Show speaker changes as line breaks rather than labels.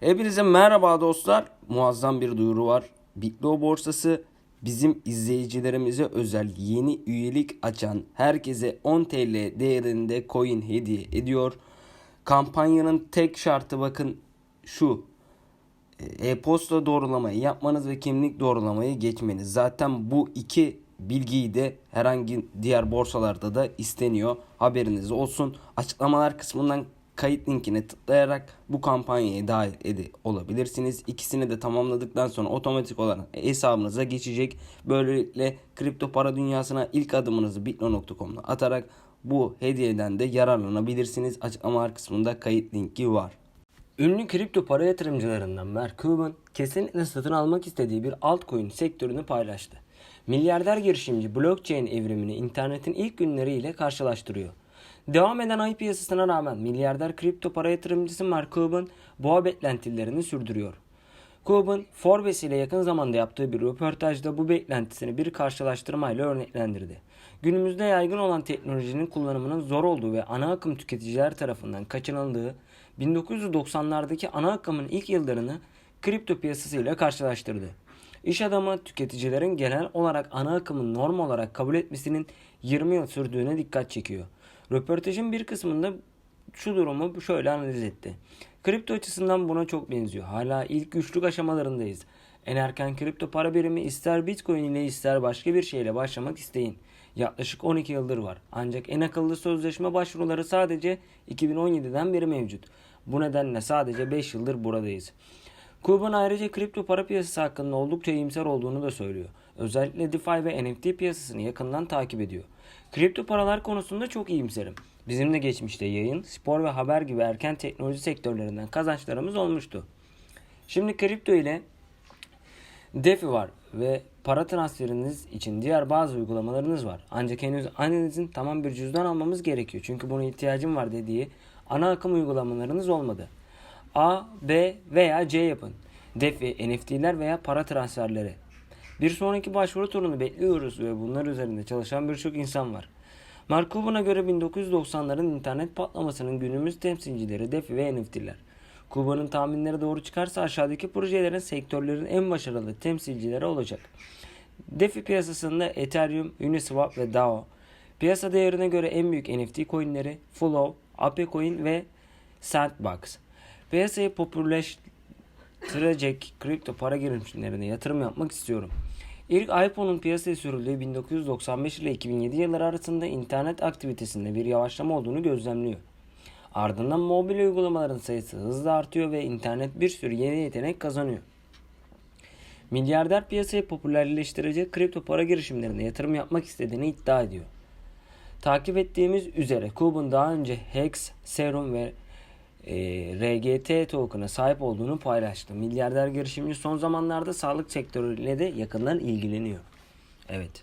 Hepinize merhaba dostlar. Muazzam bir duyuru var. Bitlo borsası bizim izleyicilerimize özel yeni üyelik açan herkese 10 TL değerinde coin hediye ediyor. Kampanyanın tek şartı bakın şu. E-posta doğrulamayı yapmanız ve kimlik doğrulamayı geçmeniz. Zaten bu iki bilgiyi de herhangi diğer borsalarda da isteniyor. Haberiniz olsun. Açıklamalar kısmından kayıt linkine tıklayarak bu kampanyaya dahil edi olabilirsiniz. İkisini de tamamladıktan sonra otomatik olarak hesabınıza geçecek. Böylelikle kripto para dünyasına ilk adımınızı bitno.com'da atarak bu hediyeden de yararlanabilirsiniz. Açıklamalar kısmında kayıt linki var. Ünlü kripto para yatırımcılarından Mark Cuban kesinlikle satın almak istediği bir altcoin sektörünü paylaştı. Milyarder girişimci blockchain evrimini internetin ilk günleriyle karşılaştırıyor. Devam eden ay piyasasına rağmen milyarder kripto para yatırımcısı Mark Cuban boğa beklentilerini sürdürüyor. Cuban, Forbes ile yakın zamanda yaptığı bir röportajda bu beklentisini bir karşılaştırmayla örneklendirdi. Günümüzde yaygın olan teknolojinin kullanımının zor olduğu ve ana akım tüketiciler tarafından kaçınıldığı 1990'lardaki ana akımın ilk yıllarını kripto piyasasıyla karşılaştırdı. İş adamı tüketicilerin genel olarak ana akımın norm olarak kabul etmesinin 20 yıl sürdüğüne dikkat çekiyor. Röportajın bir kısmında şu durumu şöyle analiz etti. Kripto açısından buna çok benziyor. Hala ilk güçlük aşamalarındayız. En erken kripto para birimi ister bitcoin ile ister başka bir şeyle başlamak isteyin. Yaklaşık 12 yıldır var. Ancak en akıllı sözleşme başvuruları sadece 2017'den beri mevcut. Bu nedenle sadece 5 yıldır buradayız. Kuban ayrıca kripto para piyasası hakkında oldukça iyimser olduğunu da söylüyor. Özellikle DeFi ve NFT piyasasını yakından takip ediyor. Kripto paralar konusunda çok iyimserim. Bizim de geçmişte yayın, spor ve haber gibi erken teknoloji sektörlerinden kazançlarımız olmuştu. Şimdi kripto ile DeFi var ve para transferiniz için diğer bazı uygulamalarınız var. Ancak henüz annenizin tamam bir cüzdan almamız gerekiyor. Çünkü buna ihtiyacım var dediği ana akım uygulamalarınız olmadı. A, B veya C yapın. DeFi, NFT'ler veya para transferleri. Bir sonraki başvuru turunu bekliyoruz ve bunlar üzerinde çalışan birçok insan var. Mark Cuban'a göre 1990'ların internet patlamasının günümüz temsilcileri DeFi ve NFT'ler. Kuban'ın tahminleri doğru çıkarsa aşağıdaki projelerin sektörlerin en başarılı temsilcileri olacak. DeFi piyasasında Ethereum, Uniswap ve DAO. Piyasa değerine göre en büyük NFT coinleri Flow, Apecoin ve Sandbox. Piyasayı popülerleştirecek kripto para girişimlerine yatırım yapmak istiyorum. İlk iPhone'un piyasaya sürüldüğü 1995 ile 2007 yılları arasında internet aktivitesinde bir yavaşlama olduğunu gözlemliyor. Ardından mobil uygulamaların sayısı hızla artıyor ve internet bir sürü yeni yetenek kazanıyor. Milyarder piyasayı popülerleştirecek kripto para girişimlerine yatırım yapmak istediğini iddia ediyor. Takip ettiğimiz üzere Kuban daha önce Hex, Serum ve e, RGT token'a sahip olduğunu paylaştı. Milyarder girişimci son zamanlarda sağlık sektörüyle de yakından ilgileniyor. Evet.